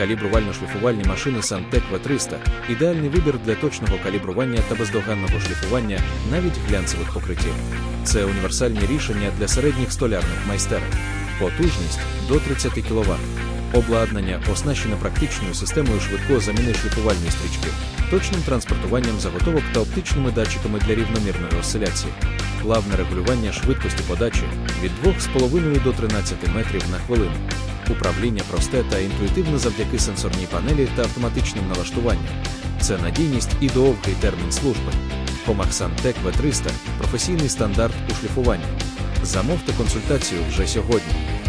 Калібрувально-шліфувальні машини Santec V300 – ідеальний вибір для точного калібрування та бездоганного шліфування навіть глянцевих покриттів. Це універсальні рішення для середніх столярних майстерень. Потужність до 30 кВт. Обладнання оснащене практичною системою швидкої заміни шліфувальної стрічки, точним транспортуванням заготовок та оптичними датчиками для рівномірної осциляції. Плавне регулювання швидкості подачі від 2,5 до 13 метрів на хвилину. Управління просте та інтуїтивне завдяки сенсорній панелі та автоматичним налаштуванням. Це надійність і довгий термін служби. Комахсан Тек V300 професійний стандарт у шліфуванні. Замовте консультацію вже сьогодні.